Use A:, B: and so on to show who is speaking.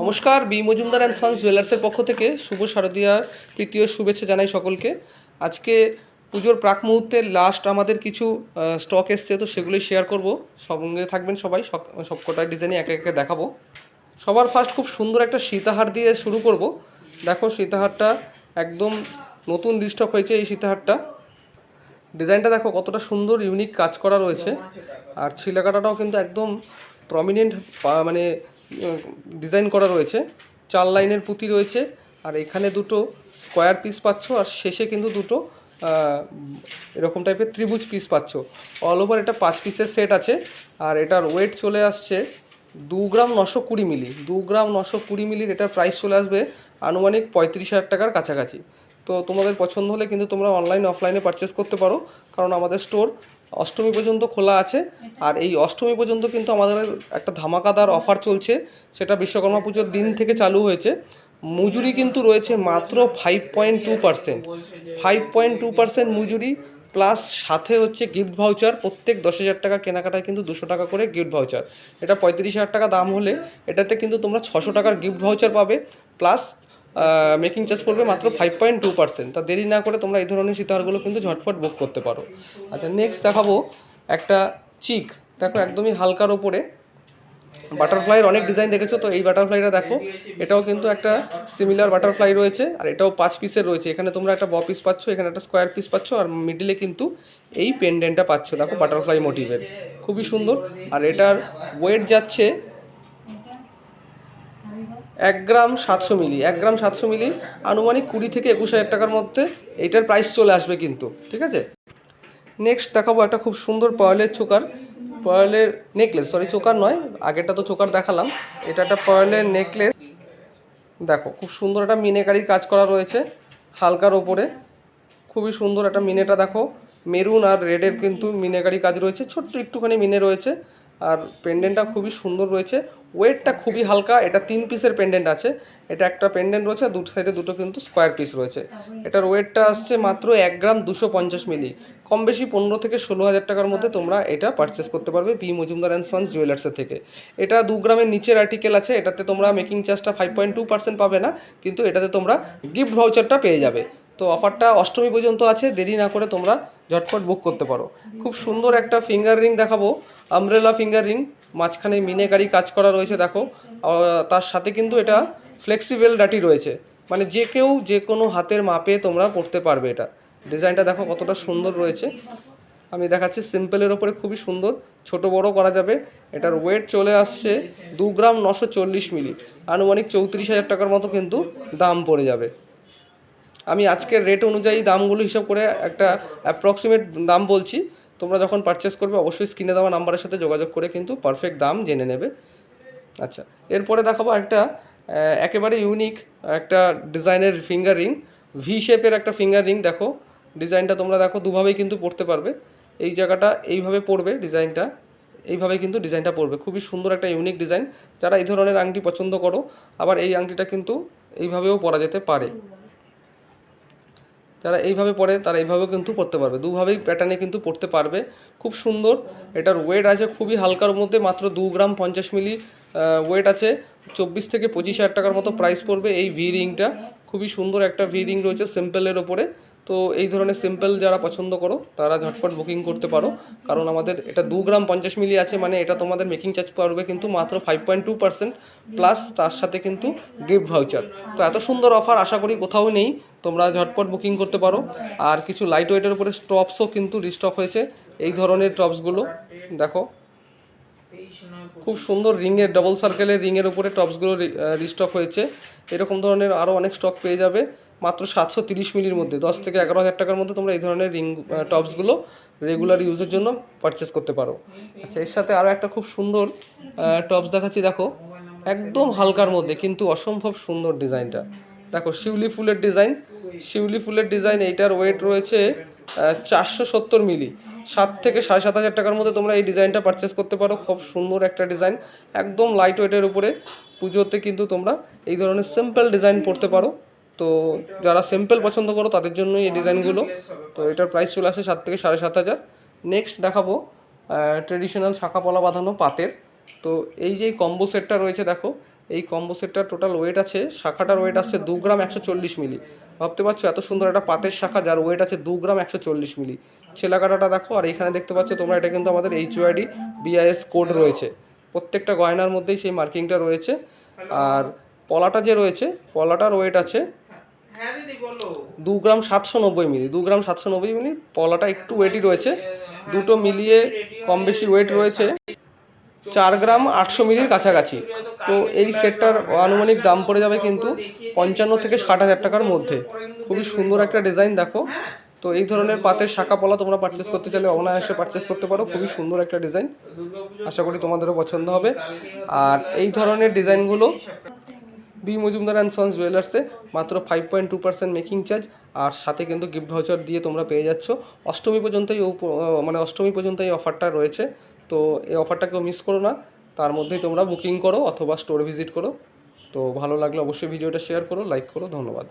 A: নমস্কার, B Majumdar and sons জুয়েলার্সের পক্ষ থেকে শুভ শারদীয়া তৃতীয় শুভেচ্ছা জানাই সকলকে। আজকে পুজোর প্রাক মুহূর্তে লাস্ট আমাদের কিছু স্টক এসছে তো সেগুলোই শেয়ার করব। সঙ্গে থাকবেন সবাই সব সবকটা ডিজাইনই একে একে দেখাবো। সবার ফার্স্ট খুব সুন্দর একটা সীতাহার দিয়ে শুরু করব। দেখো সীতাহারটা একদম নতুন রিস্টক হয়েছে এই সীতাহারটা। ডিজাইনটা দেখো কতটা সুন্দর ইউনিক কাজ করা রয়েছে। আর ছিলাকাটাটাও কিন্তু একদম প্রমিনেন্ট মানে ডিজাইন করা রয়েছে। চার লাইনের পুঁতি রয়েছে। আর এখানে দুটো স্কোয়ার পিস পাচ্ছ, আর শেষে কিন্তু দুটো এরকম টাইপের ত্রিভুজ পিস পাচ্ছ। অল ওভার এটা পাঁচ পিসের সেট আছে। আর এটার ওয়েট চলে আসছে দু গ্রাম নশো কুড়ি মিলি। দু গ্রাম নশো কুড়ি মিলির এটার প্রাইস চলে আসবে আনুমানিক পঁয়ত্রিশ হাজার টাকার কাছাকাছি। তো তোমাদের পছন্দ হলে কিন্তু তোমরা অনলাইন অফলাইনে পারচেস করতে পারো। কারণ আমাদের স্টোর অষ্টমী পর্যন্ত খোলা আছে। আর এই অষ্টমী পর্যন্ত কিন্তু আমাদের একটা ধামাকাদার অফার চলছে। সেটা বিশ্বকর্মা পুজোর দিন থেকে চালু হয়েছে। মজুরি কিন্তু রয়েছে মাত্র five point two percent five point two percent মজুরি প্লাস সাথে হচ্ছে গিফট ভাউচার প্রত্যেক দশ হাজার টাকা কেনাকাটায় কিন্তু দুশো টাকা করে গিফট ভাউচার এটা পঁয়ত্রিশ হাজার টাকা দাম হলে এটাতে কিন্তু তোমরা ছশো টাকার গিফট ভাউচার পাবে প্লাস মেকিং চার্জ পড়বে মাত্র ফাইভ পয়েন্ট টু পার্সেন্ট তা দেরি না করে তোমরা এই ধরনের সীতাহারগুলো কিন্তু ঝটফট বুক করতে পারো। আচ্ছা নেক্সট দেখাবো একটা চিক দেখো, একদমই হালকার ওপরে। বাটারফ্লাইয়ের অনেক ডিজাইন দেখেছ, তো এই বাটারফ্লাইটা দেখো। এটাও কিন্তু একটা সিমিলার বাটারফ্লাই রয়েছে, আর এটাও পাঁচ পিসের রয়েছে। এখানে তোমরা একটা ব পিস পাচ্ছ, এখানে একটা স্কোয়ার পিস পাচ্ছ, আর মিডিলে কিন্তু এই পেন্ডেন্টটা পাচ্ছ। দেখো বাটারফ্লাই মোটিভের খুবই সুন্দর। আর এটার ওয়েট যাচ্ছে এক গ্রাম সাতশো মিলি, এক গ্রাম সাতশো মিলি, আনুমানিক কুড়ি থেকে একুশ হাজার টাকার মধ্যে এইটার প্রাইস চলে আসবে কিন্তু, ঠিক আছে? নেক্সট দেখাবো একটা খুব সুন্দর পয়েলের চোকার পয়েলের নেকলেস সরি চোকার নয়, আগেরটা তো চোকার দেখালাম, এটা একটা পয়েলের নেকলেস দেখো, খুব সুন্দর একটা মিনেকারির কাজ করা রয়েছে, হালকার ওপরে। খুবই সুন্দর একটা মিনেটা দেখো, মেরুন আর রেডের কিন্তু মিনেকারি কাজ রয়েছে, ছোট্ট একটুখানি মিনে রয়েছে। আর পেন্ডেন্টটা খুবই সুন্দর রয়েছে। ওয়েটটা খুবই হালকা এটা তিন পিসের পেন্ডেন্ট আছে। এটা একটা পেন্ডেন্ট রয়েছে আর দুটো সাইডে দুটো কিন্তু স্কোয়ার পিস রয়েছে। এটার ওয়েটটা আসছে মাত্র এক গ্রাম দুশো পঞ্চাশ মিলি কম বেশি পনেরো থেকে ষোলো হাজার টাকার মধ্যে তোমরা এটা পারচেস করতে পারবে বি মজুমদার অ্যান্ড সন্স জুয়েলার্সের থেকে। এটা দু গ্রামের নিচের আর্টিকেল আছে এটাতে তোমরা মেকিং চার্জটা ফাইভ পয়েন্ট টু পার্সেন্ট পাবে না কিন্তু এটাতে তোমরা গিফট ভাউচারটা পেয়ে যাবে। তো অফারটা অষ্টমী পর্যন্ত আছে দেরি না করে তোমরা ঝটপট বুক করতে পারো। খুব সুন্দর একটা ফিঙ্গার রিং দেখাবো। আমব্রেলা ফিঙ্গার রিং মাঝখানে মিনেকারি কাজ করা রয়েছে দেখো। তার সাথে কিন্তু এটা ফ্লেক্সিবল ডাটি রয়েছে। মানে যে কেউ যে কোনো হাতের মাপে তোমরা পড়তে পারবে এটা। ডিজাইনটা দেখো কতটা সুন্দর রয়েছে। আমি দেখাচ্ছি সিম্পলের ওপরে খুবই সুন্দর। ছোট বড় করা যাবে। এটার ওয়েট চলে আসছে দু গ্রাম নশো চল্লিশ মিলি। আনুমানিক চৌত্রিশ হাজার টাকার মতো কিন্তু দাম পড়ে যাবে। আমি আজকের রেট অনুযায়ী দামগুলো হিসাব করে একটা অ্যাপ্রক্সিমেট দাম বলছি। তোমরা যখন পারচেস করবে, অবশ্যই স্ক্রিনে দেওয়া নাম্বারের সাথে যোগাযোগ করে কিন্তু পারফেক্ট দাম জেনে নেবে। আচ্ছা এরপরে দেখাবো একটা একেবারে ইউনিক একটা ডিজাইনের ফিঙ্গার রিং ভি শেপের একটা ফিঙ্গার রিং দেখো। ডিজাইনটা তোমরা দেখো, দুভাবেই কিন্তু পড়তে পারবে। এই জায়গাটা এইভাবে পড়বে ডিজাইনটা এইভাবে কিন্তু ডিজাইনটা পড়বে। খুবই সুন্দর একটা ইউনিক ডিজাইন যারা এই ধরনের আংটি পছন্দ করো, আবার এই আংটিটা কিন্তু এইভাবেও পরা যেতে পারে। যারা এইভাবে পড়ে, তারা এইভাবেও কিন্তু পড়তে পারবে। দুভাবেই প্যাটার্নে কিন্তু পড়তে পারবে। খুব সুন্দর। এটার ওয়েট আছে খুবই হালকার মধ্যে, মাত্র দু গ্রাম পঞ্চাশ মিলি ওয়েট আছে। চব্বিশ থেকে পঁচিশ হাজার টাকার মতো প্রাইস পড়বে এই ভি রিংটা খুবই সুন্দর একটা ভি রিং রয়েছে সিম্পলের ওপরে। তো এই ধরনের সিম্পল যারা পছন্দ করো, তারা ঝটপট বুকিং করতে পারো। কারণ আমাদের এটা দু গ্রাম পঞ্চাশ মিলি আছে মানে এটা তোমাদের মেকিং চার্জ পড়বে কিন্তু মাত্র five point two percent plus তার সাথে কিন্তু গিফট ভাউচার তো এত সুন্দর অফার আশা করি কোথাও নেই, তোমরা ঝটপট বুকিং করতে পারো। আর কিছু লাইট ওয়েটের উপরে টপসও কিন্তু রিস্টক হয়েছে, এই ধরনের টপসগুলো দেখো। খুব সুন্দর রিংয়ের ডবল সার্কেলের রিংয়ের উপরে টপসগুলো রিস্টক হয়েছে। এরকম ধরনের আরও অনেক স্টক পেয়ে যাবে। মাত্র সাতশো তিরিশ মিলির মধ্যে, দশ থেকে এগারো হাজার টাকার মধ্যে তোমরা এই ধরনের রিং টপসগুলো রেগুলার ইউজের জন্য পারচেস করতে পারো। আচ্ছা এর সাথে আরও একটা খুব সুন্দর টপস দেখাচ্ছি, দেখো। একদম হালকার মধ্যে, কিন্তু অসম্ভব সুন্দর ডিজাইনটা। দেখো, শিউলি ফুলের ডিজাইন। শিউলি ফুলের ডিজাইন, এইটার ওয়েট রয়েছে চারশো সত্তর মিলি। সাত থেকে সাড়ে সাত হাজার টাকার মধ্যে তোমরা এই ডিজাইনটা পারচেস করতে পারো। খুব সুন্দর একটা ডিজাইন। একদম লাইট ওয়েটের উপরে পুজোতে কিন্তু তোমরা এই ধরনের সিম্পল ডিজাইন পড়তে পারো। তো যারা সিম্পল পছন্দ করো, তাদের জন্যই এই ডিজাইনগুলো তো এটার প্রাইস চলে আসে সাত থেকে সাড়ে সাত হাজার। নেক্সট দেখাবো ট্রেডিশনাল শাখা পলা বাঁধানো পাতের। তো এই যে কম্বো সেটটা রয়েছে, দেখো, এই কম্বো সেটটার টোটাল ওয়েট আছে, শাখাটার ওয়েট আসছে দু গ্রাম একশো চল্লিশ মিলি ভাবতে পারছ, এত সুন্দর একটা পাতের শাখা, যার ওয়েট আছে দু গ্রাম একশো চল্লিশ মিলি ছেলা কাটাটা দেখো, আর এখানে দেখতে পাচ্ছ তোমরা, এটা কিন্তু আমাদের এইচ ওয়াইডি বিআইএস কোড রয়েছে। প্রত্যেকটা গয়নার মধ্যেই সেই মার্কিংটা রয়েছে। আর পলাটা যে রয়েছে, পলাটার ওয়েট আছে দু গ্রাম সাতশো নব্বই মিলি দু গ্রাম সাতশো নব্বই মিলি পলাটা একটু ওয়েটই রয়েছে। দুটো মিলিয়ে কম বেশি ওয়েট রয়েছে। চার গ্রাম আটশো মিলির কাছাকাছি। তো এই সেটটার আনুমানিক দাম পড়ে যাবে কিন্তু পঞ্চান্ন থেকে ষাট হাজার টাকার মধ্যে। খুবই সুন্দর একটা ডিজাইন দেখো। তো এই ধরনের পাতের শাখা পলা তোমরা পারচেস করতে চাইলে অনায়াসে পারচেস করতে পারো। খুবই সুন্দর একটা ডিজাইন আশা করি তোমাদেরও পছন্দ হবে। আর এই ধরনের ডিজাইনগুলো বি মজুমদার অ্যান্ড সন্স জুয়েলার্সে মাত্র five point two percent making charge আর সাথে কিন্তু গিফট ভাউচার দিয়ে তোমরা পেয়ে যাচ্ছ। অষ্টমী পর্যন্ত এই মানে অষ্টমী পর্যন্ত এই অফারটা রয়েছে। তো এই অফারটা কেউ মিস করো না। তার মধ্যেই তোমরা বুকিং করো অথবা স্টোর ভিজিট করো। তো ভালো লাগলে অবশ্যই ভিডিওটা শেয়ার করো লাইক করো, ধন্যবাদ।